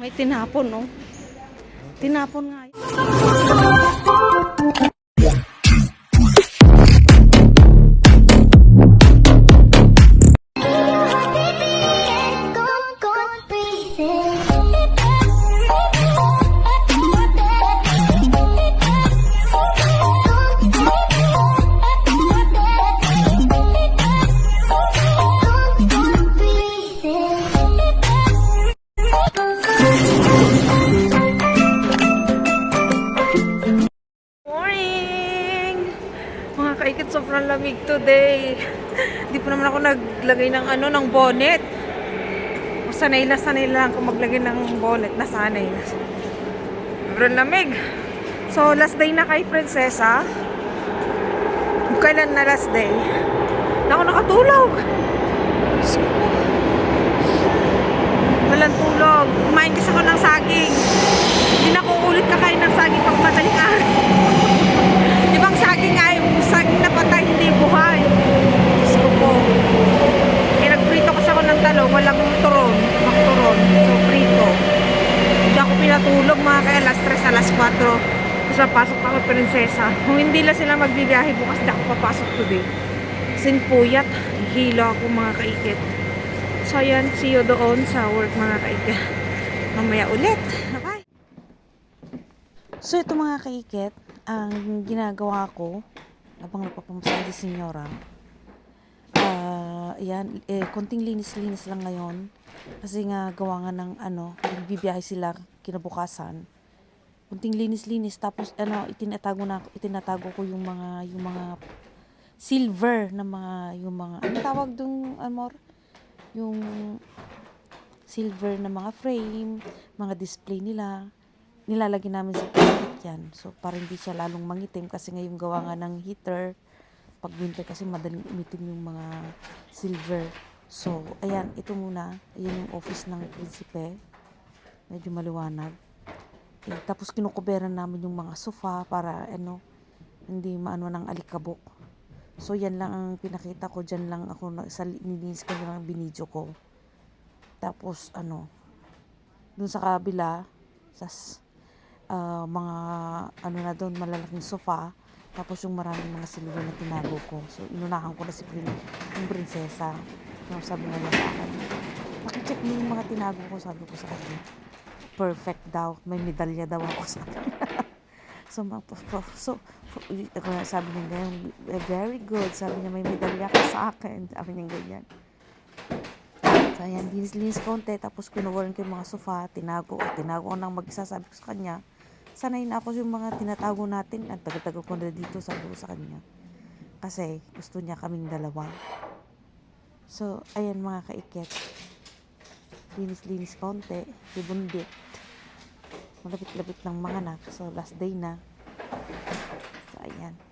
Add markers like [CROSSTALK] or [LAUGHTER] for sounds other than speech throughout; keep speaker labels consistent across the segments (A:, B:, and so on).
A: May tinapon, no? Tinapon nga. Ano, ng bonnet. O sanay na sanay lang ako maglagay ng bonnet. Nasanay na. Sobrang lamig. So, last day na kay Prinsesa. Kailan na last day? Na ako nakatulog. Walang tulog. Kumain kasi ako ng saging. Hindi na ako ulit kakain ng saging pag madaling araw. Ibang saging ay saging na patay, hindi buhay. Diyos ko po. Eh, nagprito kasi ako ng talong, walang turon, makturon. So, prito. Hindi ako pinatulog mga kaya alas 3, alas 4. Tapos papasok pa ako prinsesa. Kung hindi lang sila magbibiyahe bukas, hindi ako papasok today. Sin puyat, hilo ako mga kaikit. So, ayan, see you doon sa work mga kaikit. Mamaya ulit. Bye! So, ito mga kaikit, ang ginagawa ko habang nagpapamasahe si Senyora. Ah, yan, eh, konting linis-linis lang ngayon. Kasi nga, gawa nga ng ano, bibbiyahe sila kinabukasan. Konting linis-linis, tapos ano, itinatago na, itinatago ko yung mga, yung mga silver na mga, yung mga, ano tawag dong, amor? Yung silver na mga frame, mga display nila, nilalagay namin sa plastic yan. So, para hindi siya lalong mangitim kasi ngayong gawa nga ng heater, pag winter kasi madaling umitim yung mga silver. So, ayan, ito muna. Ayan yung office ng prinsipe. Medyo maliwanag. Eh, tapos kinukuberan namin yung mga sofa para ano, hindi maano ng alikabok. So, yan lang ang pinakita ko. Diyan lang ako, sa nilinis ko lang binidyo ko. Tapos, ano, dun sa kabila, sa s- ah, mga, ano na doon, malalaking sofa. Tapos yung maraming mga silver na tinago ko. So, inunahan ko na si prin yung prinsesa. No, sabi nga niya sa akin, pakicheck mo yung mga tinago ko, sabi ko sa kanya. Perfect daw. May medalya daw ako sa kanya. [LAUGHS] so, so, sabi niya ganyan, "Eh, very good. Sabi niya, may medalya ka sa akin. Sabi niya ganyan. So, ayan, linis-linis konti. Tapos, kinuwaran ko yung mga sofa. Tinago. Tinago ko nang mag-isa. Sabi ko sa kanya, sanay na ako yung mga tinatago natin. Ang taga-taga ko na dito, ko sa kanya. Kasi, gusto niya kaming dalawa. So, ayan mga kaiket. Linis-linis konti. Dibundit. Malapit-lapit ng mga anak. So, last day na. So, ayan.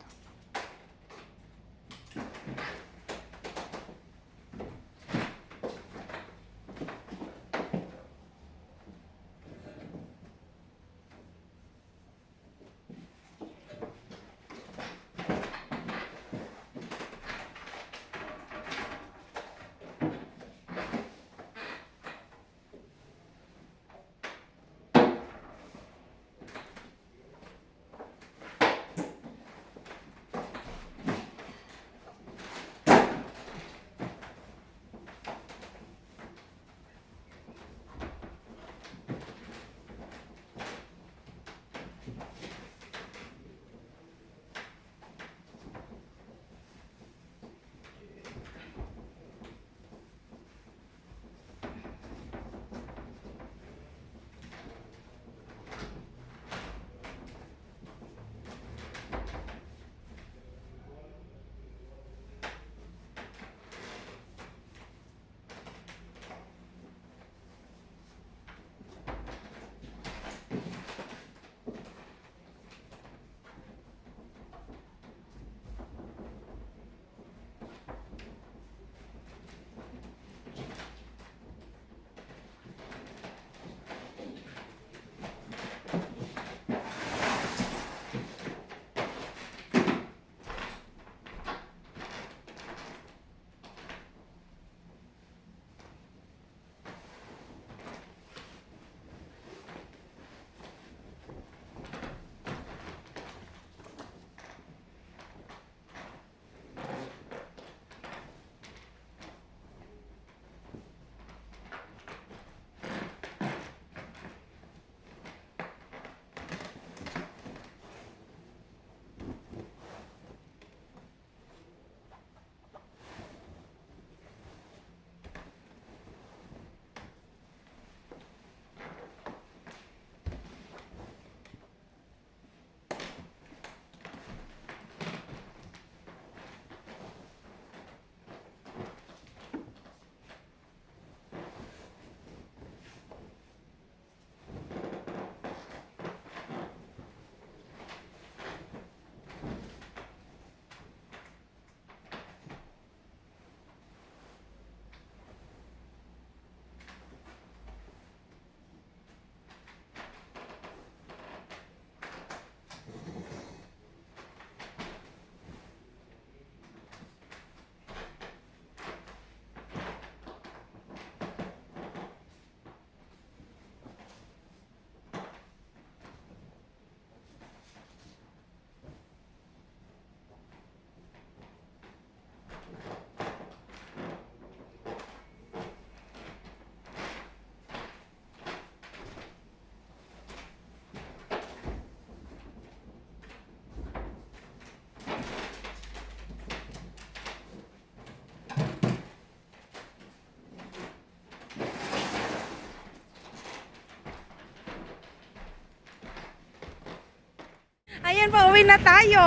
A: Ayan, pauwi na tayo.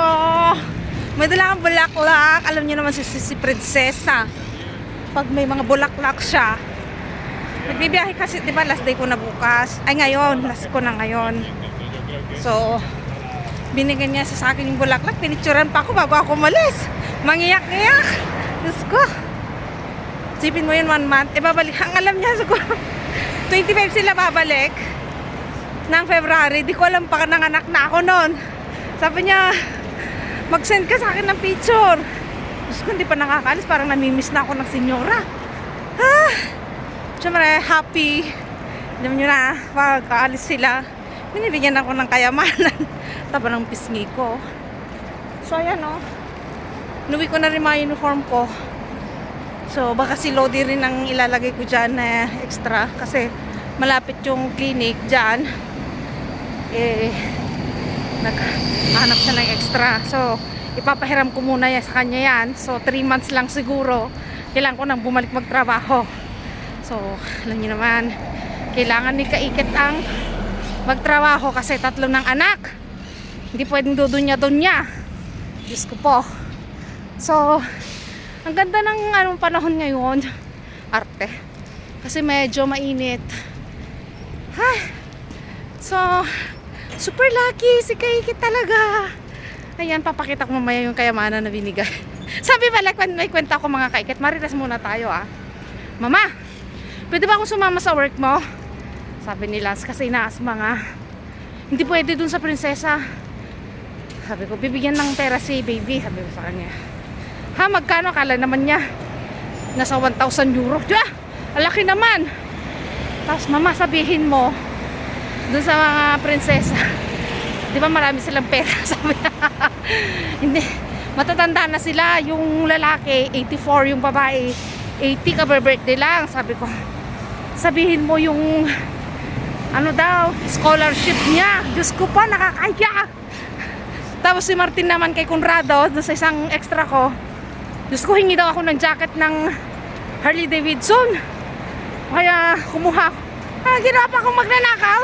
A: May dala kang bulaklak. Alam niyo naman si, si, si Prinsesa. Pag may mga bulaklak siya. Nagbibiyahe kasi, di ba, last day ko na bukas. Ay, ngayon. Last ko na ngayon. So, binigyan niya sa akin yung bulaklak. Pinicturan pa ako bago ako umalis. Mangiyak-iyak. Diyos ko. Sipin mo yun one month. E babalik. Ang alam niya siguro. [LAUGHS] 25 sila babalik ng February. Di ko alam pa nanganak na ako noon. Sabi niya, mag-send ka sa akin ng picture. Diyos ko, hindi pa nakakaalis. Parang namimiss na ako ng senyora. Ah, Siyempre, happy. Alam nyo na, pag sila, binibigyan ako ng kayamanan. [LAUGHS] Taba ng pisngi ko. So, ayan o. Nuwi ko na rin mga uniform ko. So, baka si Lodi rin ang ilalagay ko dyan na extra. Kasi, malapit yung clinic dyan. Eh, naghanap siya ng extra. So, ipapahiram ko muna yan sa kanya yan. So, 3 months lang siguro. Kailangan ko nang bumalik magtrabaho. So, alam niyo naman, kailangan ni Kaikit ang magtrabaho kasi tatlo ng anak. Hindi pwedeng dudunya-dunya. Diyos ko po. So, ang ganda ng anong panahon ngayon. Arte. Kasi medyo mainit. Ay. So, super lucky si Kaikit talaga. Ayan, papakita ko mamaya yung kayamanan na binigay. [LAUGHS] Sabi pala, may kwenta ko mga kaikit. Marites muna tayo ah. Mama, pwede ba akong sumama sa work mo? Sabi ni Lance kasi inaasma nga. Hindi pwede dun sa prinsesa. Sabi ko, bibigyan ng pera si baby. Sabi ko sa kanya. Ha, magkano? Kala naman niya. Nasa 1,000 euro. Diya! Alaki naman. Tapos mama, sabihin mo, dun sa mga prinsesa, [LAUGHS] di ba marami silang pera? [LAUGHS] Sabi. Hindi. Matatanda na sila. Yung lalaki, 84. Yung babae, 80 ka birthday lang. Sabi ko, sabihin mo yung ano daw, scholarship niya. Diyos ko pa, nakakaya. [LAUGHS] Tapos si Martin naman kay Conrado, sa isang extra ko, Diyos ko, hingi daw ako ng jacket ng Harley Davidson. Kaya kumuha ako. Ah, ginawa pa akong magnanakaw.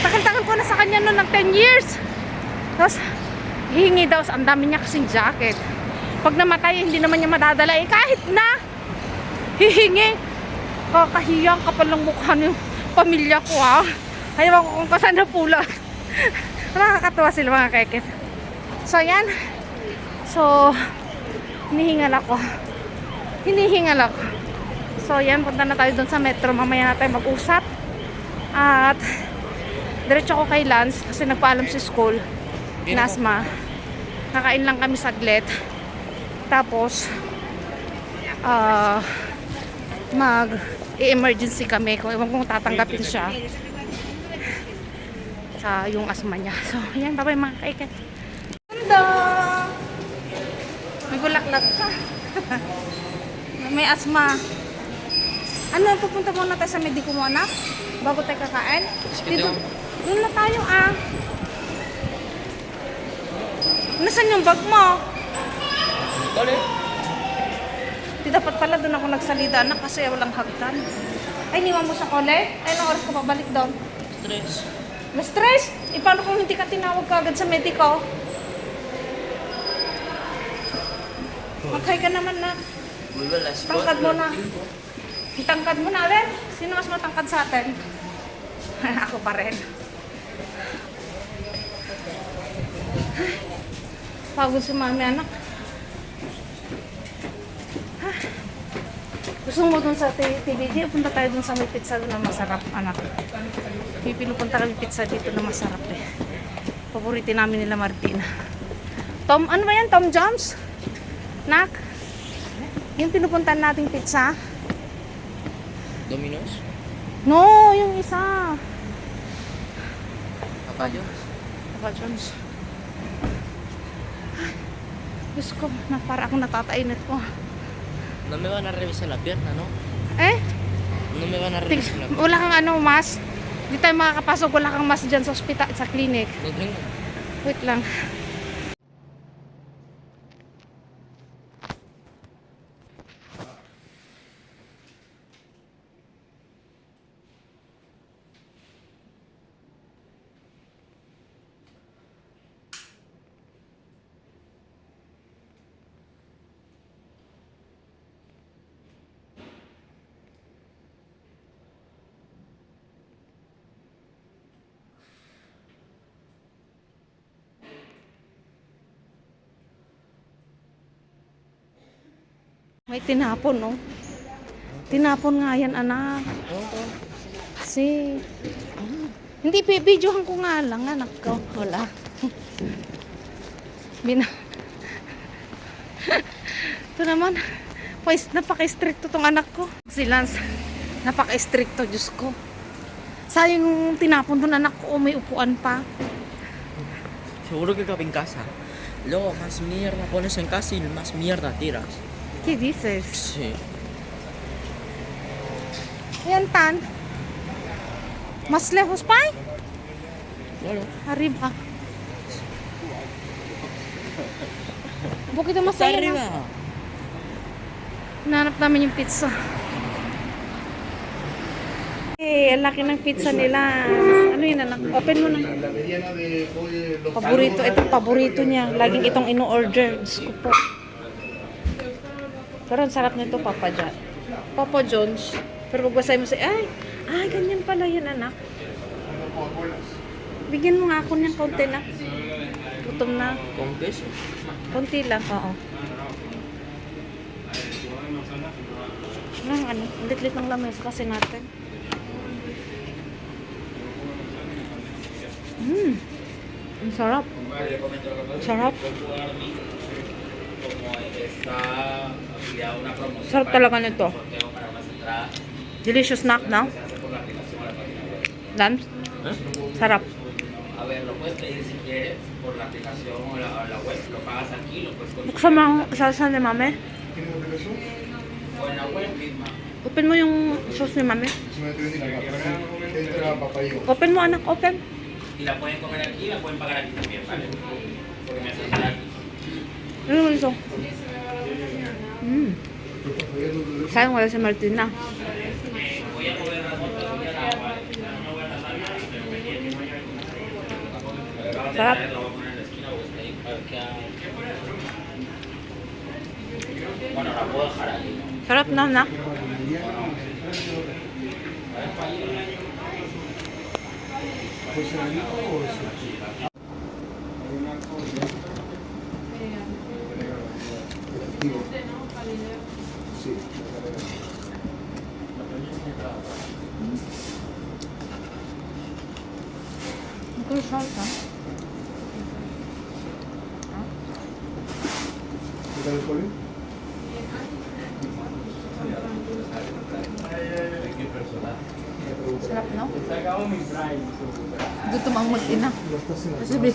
A: Tagal-tagal ko na sa kanya noon ng 10 years. Tapos, hihingi daw ang dami niya kasing jacket. Pag namatay, hindi naman niya madadala. Eh, kahit na, hihingi. Kakahiyang kapal ng mukha ng pamilya ko ha. Ayaw ko kung kasan na pula. [LAUGHS] Nakakatawa sila mga keket. So, yan. So, hinihingal ako. Hinihingal ako. So, yan. Punta na tayo dun sa metro. Mamaya na tayo mag-usap. At, diretso ako kay Lance kasi nagpaalam sa school. Nasma. Kakain lang kami saglit. Tapos, ah, mag i-emergency kami kung ewan kung tatanggapin siya sa yung asma niya. So, yan, bye-bye mga kaiket. Ganda! May bulaklak ka. [LAUGHS] May asma. Ano, pupunta muna tayo sa mediko mo, anak? Bago tayo kakain? Dito. Doon na tayo, ah. Nasaan yung bag mo? Di dapat pala doon ako nagsalida, anak, kasi walang hagdan. Ay, niwan mo sa kole? Ay, ilang oras ka pabalik doon?
B: Stress.
A: Na-stress? E paano kung hindi ka tinawag ka agad sa mediko? Maghay ka naman na.
B: Wala,
A: Tangkad mo na. Tangkad mo na, Ren. Sino mas matangkad sa atin? [LAUGHS] Ako pa rin. Pagod si mami, anak. Gusto mo dun sa TVG? Punta tayo dun sa may pizza dun na masarap, anak. May pinupunta kami pizza dito na masarap eh. Paborito namin nila Martina. Tom, ano ba yan? Tom Jones? Nak? Yung pinupuntan nating pizza?
B: Domino's?
A: No, yung isa.
B: Papa John's?
A: Papa John's. Ay, Diyos ko, na, para akong natatainit ko.
B: No me van a revisar la pierna, ¿no?
A: Eh,
B: No me van a revisar la pierna.
A: wala kang ano, mas. Hindi tayo makakapasok, wala kang mas dyan sa ospital, sa clinic. Wait lang. May tinapon, no? Tinapon nga yan, anak. Si... Hindi, videohan ko nga lang, anak ko. Wala. [LAUGHS] Bina... [LAUGHS] Ito naman. Napaka-stricto tong anak ko. Si Lance, napaka-stricto, Diyos ko. Sayang yung tinapon doon anak ko, may upuan pa.
B: Seguro que en casa. Luego, más mierda pones en casa y más mierda tiras.
A: ¿Qué dices?
B: Sí.
A: Ayan, Tan. Mas lejos pa eh.
B: Claro.
A: Arriba. Un poquito más
B: Está
A: allá.
B: arriba.
A: Nanap namin yung pizza. Eh, ang laki ng pizza nila. Ano yun, anak? Open mo na.
C: La mediana de hoy, los
A: Paborito. Ito, paborito niya. Laging itong ino-order. Diyos ko po. Pero ang sarap nito, Papa John. Papa John's. Pero pag basay mo sa, ay, ay, ganyan pala yan, anak. Bigyan mo nga ako ng konti na. Gutom na.
B: Queso.
A: Konti lang, oo. Nang ano, ang litlit ng lamesa kasi natin. Mmm. Ang sarap. Ang sarap. Sarap talaga nito. Delicious snack na. Lance?
B: ¿Eh?
A: Sarap.
D: A ver, lo puedes pedir si quieres por la aplicación o la, o la web, lo pagas al kilo, pues con
A: Buksan mo ang salsa ni mami.
C: ¿Tiene aplicación?
D: o en la web misma.
A: Open mo yung sauce ni mami. Open mo anak, open.
D: Y la pueden comer aquí y la pueden pagar aquí también, ¿vale? Porque me hacen gratis.
A: Ano mo ito? Mm. Sayang wala si Martina. Sarap.
D: La voy a poner en la esquina o está ahí para que haga- Bueno, la
A: anak.
C: Sí.
A: Yung salsa.
C: ¿Qué tal el cole?
A: Sarap, no? Gutom ang mag-ina.
C: No estás en la
A: Kasi bi-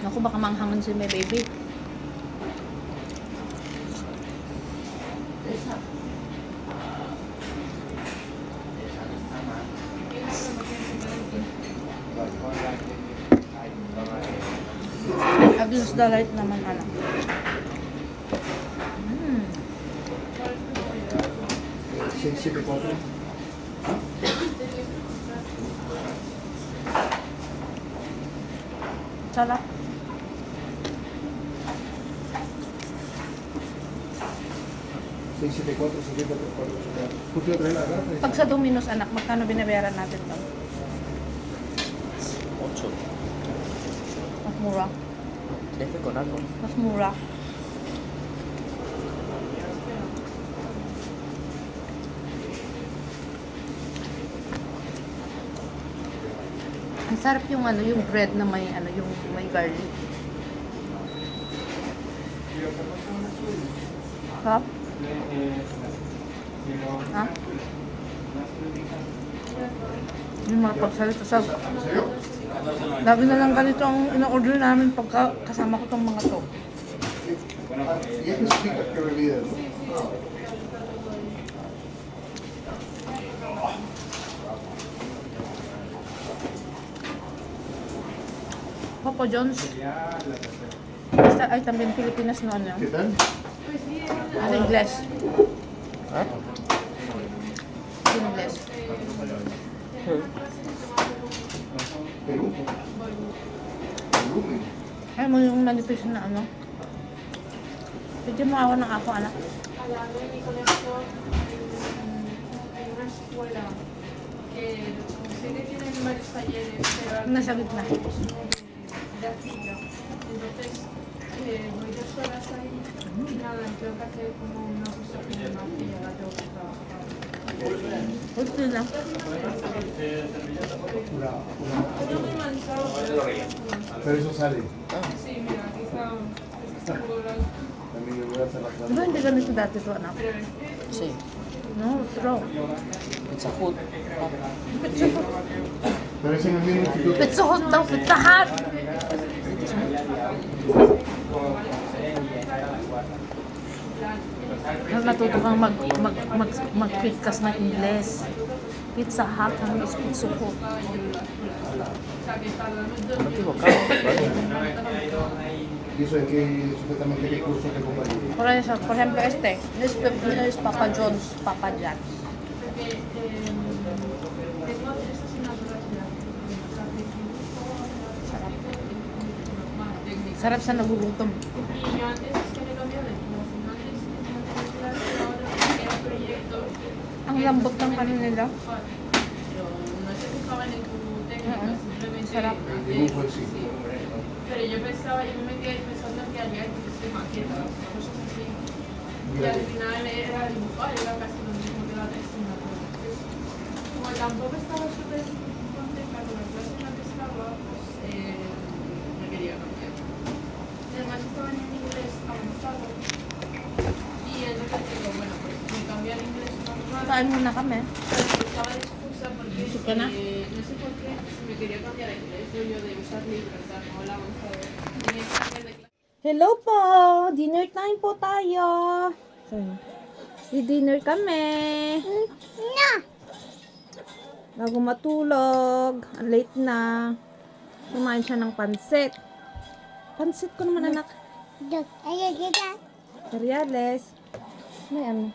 A: Naku, baka manghangan si may baby. Against the light naman, anak. Mm.
C: 674.
A: Sarap.
C: 674, 70, 480.
A: Pag sa Dominos, anak, magkano binabayaran natin to?
B: 8.
A: Mas mura.
B: Dito ko na
A: Mas mura. Ang sarap yung ano, yung bread na may ano, yung may garlic. Sarap. Ha? Yung mga pagsalita sa... Lagi na lang ganito ang ina-order namin pagka kasama ko tong mga to.
C: ¿Y es especifica qué bebida? no?
A: Papa John's. Ay, también Pilipinas no ano.
C: ¿Qué tal?
A: Ano Ingles? Ingles.
C: Perú. Perú.
A: Ay mo yung manipis na ano. Pwede mo awa ng ako, anak. Nasa gitna.
E: Entonces, eh, voy dos horas ahí nada, tengo que hacer como una cosa que me arcilla, la tengo que trabajar.
A: Ito lang.
C: Una, una,
E: No muy manchado, pero
C: pero eso sale.
E: sí, mira, aquí está, está colorado.
C: También le voy a hacer la
A: Di ba hindi ganito dati to anak?
E: Pero este,
B: Sí,
A: No, strong.
B: it's a hood.
C: Pero es
A: Nang natuto kang mag, mag, mag, mag-pitkas ng Ingles. Pizza Hut ang is pitsuhot.
E: o sea, que está la luz
B: No equivocado, ¿vale?
C: Y eso es que supuestamente qué curso te pongo ahí.
A: Por eso, por ejemplo, este. This is Papa John's, Papa John's.
E: Porque eh, tengo simplemente
A: Será.
E: hacer,
C: Dibujo en sí.
E: sí. Pero yo pensaba, yo me quedé pensando que haría yo que sé, maquetas, cosas así. Y al final era dibujar, era casi lo mismo que la asignatura. Entonces, como tampoco estaba súper Tenía que cambiar de clase.
A: Hello po! Dinner time po tayo. Di-dinner kami. Na! Bago matulog. Ang late na. Kumain siya ng pansit. Pansit ko naman anak. Cereales. May ano.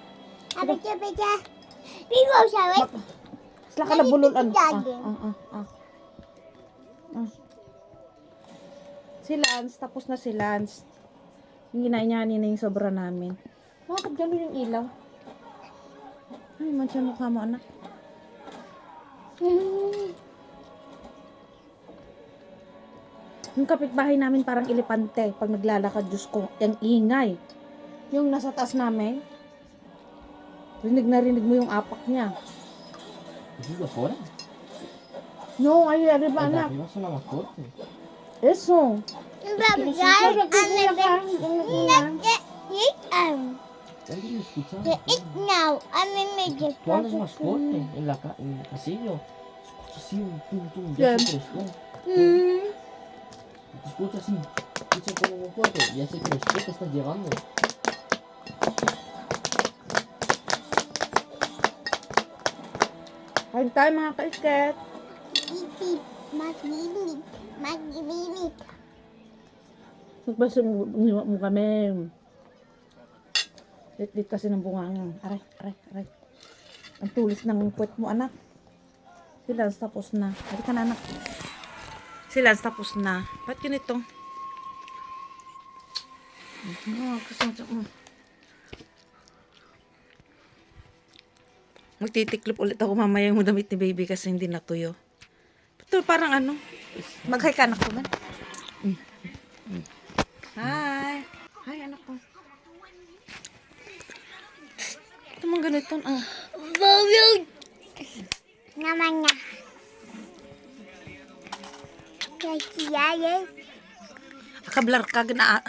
A: Sila ka na ano. Ah, ah, ah, ah. Ah. Si Lance, tapos na si Lance. Yung ginainyanin na yung sobra namin. Bakit gano'n yung ilaw? Ay, man siya mukha mo, anak. Yung kapitbahay namin parang elepante pag naglalakad, Diyos ko, yung ingay. Yung nasa taas namin, rinig na rinig mo yung apak niya.
B: ¿Eso es de afuera?
A: No, ay, arriba,
B: El de
A: anak.
B: arriba suena más fuerte.
A: Eso.
B: ¿Alguien me escucha? ¿Tú hablas más fuerte en, la ca- en el pasillo? Escucha así un tum tum, ya eres tú.
A: Mm.
B: Escucha así, escucha como muy fuerte, ya sé que eres tú que estás llegando.
A: Kain tayo mga kaiket. Nagbasong mo kami. Lit-lit kasi ng bungangan. Aray, aray, aray. Ang tulis ng puwet mo, anak. Si Lance tapos na. Halika na, anak. Si Lance tapos na. Ba't ganito? Oh, kasi, oh. Magtitiklop ulit ako mamaya yung damit ni baby kasi hindi natuyo. Ito parang ano. Mag-hi ka anak ko man. Mm. Mm. Hi. Hi anak ko. Ito mga ganito. Ah.
F: Namanya. Kaya
A: Akablar ka na. ah.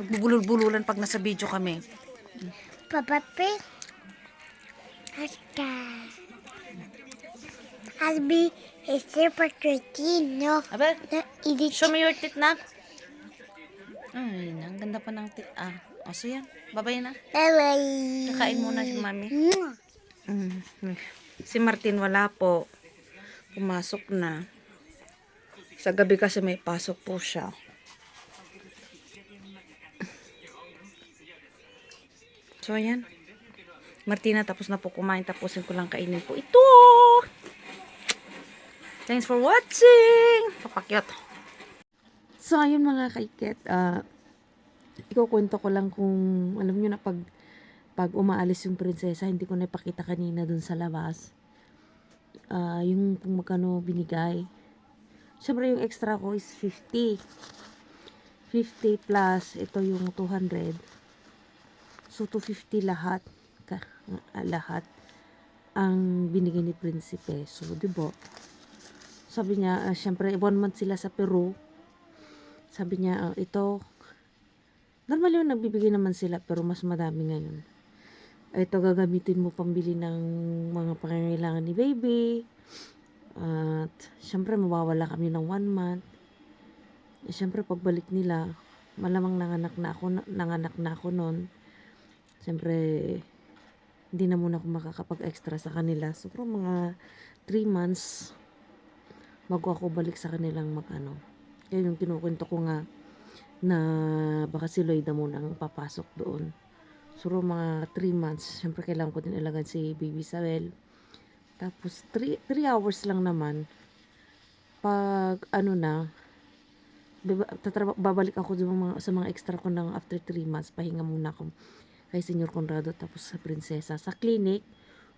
A: Nagbubulol-bululan pag nasa video kami.
F: Papa Hasta. I'll be a super no.
A: Aba, show me your tit na. Ay, ang ganda pa ng tit. Ah, aso yan. Babay na.
F: Bye-bye.
A: Kakain muna si mami. Mm. Si Martin wala po. Pumasok na. Sa gabi kasi may pasok po siya. So, ayan. Martina, tapos na po kumain. Tapusin ko lang kainin po ito. Thanks for watching. Papakyot. So, ayun mga kaiket. Ah, ikukwento ko lang kung, alam nyo na pag pag umaalis yung prinsesa, hindi ko na ipakita kanina dun sa labas. ah, yung kung magkano binigay. Siyempre yung extra ko is 50. 50 plus ito yung 200. So 250 lahat ah, lahat ang binigay ni Prinsipe. So, di ba? Sabi niya, ah, syempre, one month sila sa Peru. Sabi niya, ah, ito, normal yung nagbibigay naman sila, pero mas madami ngayon. Ito, gagamitin mo pambili ng mga pangangailangan ni baby. At, syempre, mawawala kami ng one month. Eh, syempre, pagbalik nila, malamang nanganak na ako, nanganak na ako noon. Syempre, hindi na muna ako makakapag-extra sa kanila. So, mga 3 months, bago ako balik sa kanilang mag-ano. Kaya yung kinukwento ko nga, na baka si Lloyd na muna ang papasok doon. So, mga 3 months, syempre kailangan ko din ilagan si Baby Isabel. Tapos, 3 hours lang naman. Pag, ano na, babalik ako sa mga, sa mga extra ko ng after 3 months, pahinga muna ako kay Senyor Conrado tapos sa prinsesa. Sa clinic,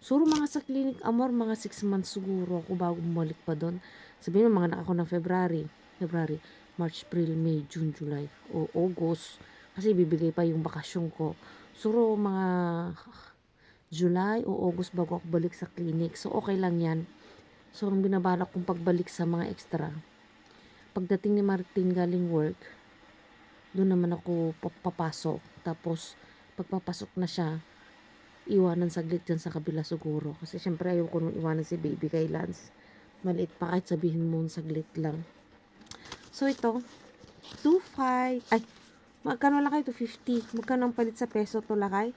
A: suro mga sa clinic, amor, mga 6 months siguro ako bago bumalik pa doon. Sabihin mo, mga anak ako ng February, February, March, April, May, June, July, o August. Kasi bibigay pa yung bakasyon ko. Suro mga July o August bago ako balik sa clinic. So, okay lang yan. So, ang binabalak kong pagbalik sa mga extra, pagdating ni Martin galing work, doon naman ako papasok. Tapos, pagpapasok na siya, iwanan saglit dyan sa kabila siguro. Kasi syempre ayaw ko nung iwanan si baby kay Lance. Maliit pa kahit sabihin mo saglit lang. So ito, 2.5, ay, magkano lang kayo? 250. Magkano ang palit sa peso to lakay?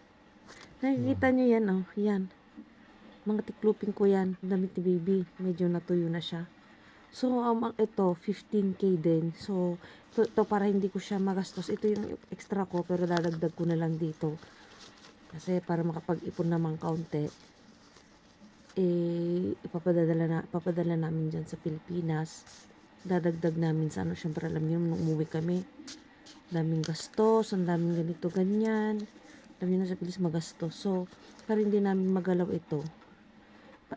A: Nakikita nyo yan, oh. Yan. Mga tiklupin ko yan. Damit ni baby. Medyo natuyo na siya. So, um, ito, 15k din. So, ito, ito para hindi ko siya magastos. Ito yung extra ko, pero dadagdag ko na lang dito. Kasi para makapag-ipon naman kaunti, eh, ipapadala, na, ipapadala namin dyan sa Pilipinas. Dadagdag namin sa ano, syempre alam niyo, nung umuwi kami, daming gastos, ang daming ganito, ganyan. Alam niyo na sa Pilis magastos. So, para hindi namin magalaw ito,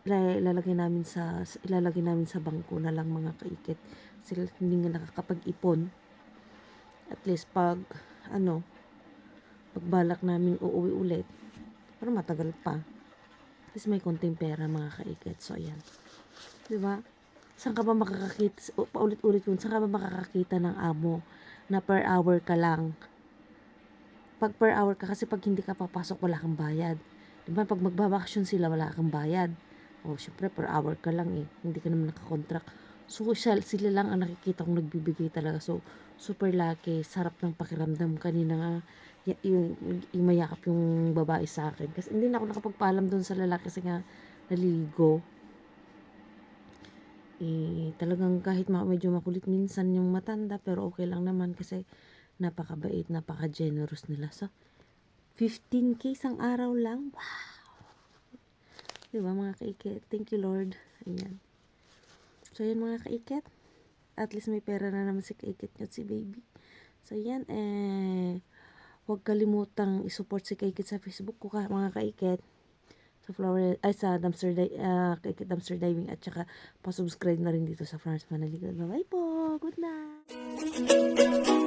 A: ilalagay namin sa ilalagay namin sa bangko na lang mga kaikit. Sila hindi nga nakakapag-ipon. At least pag ano pagbalak namin uuwi ulit pero matagal pa. At least may konting pera mga kaikit. So ayan. Di ba saan ka ba makakakita paulit-ulit yun saan ka ba makakakita ng amo na per hour ka lang? Pag per hour ka kasi pag hindi ka papasok wala kang bayad. Di ba pag magbabakasyon sila wala kang bayad o, syempre, per hour ka lang eh. Hindi ka naman nakakontract. So, siya, sila lang ang nakikita kong nagbibigay talaga. So, super lucky. Sarap ng pakiramdam. Kanina nga, yung, yung mayakap yung babae sa akin. Kasi hindi na ako nakapagpaalam doon sa lalaki kasi nga naliligo. Eh, talagang kahit ma- medyo makulit minsan yung matanda, pero okay lang naman kasi napakabait, napaka-generous nila. So, 15k isang araw lang. Wow! Diba mga kaikit? Thank you Lord. Ayan. So yun mga kaikit. At least may pera na naman si kaikit nyo si baby. So yan eh. Huwag kalimutang isupport si kaikit sa Facebook ko ka mga kaikit. Sa flower, ay sa dumpster, di, ah, kaikit dumpster diving at saka pa-subscribe na rin dito sa Florence Manaligan. Bye po. Good night.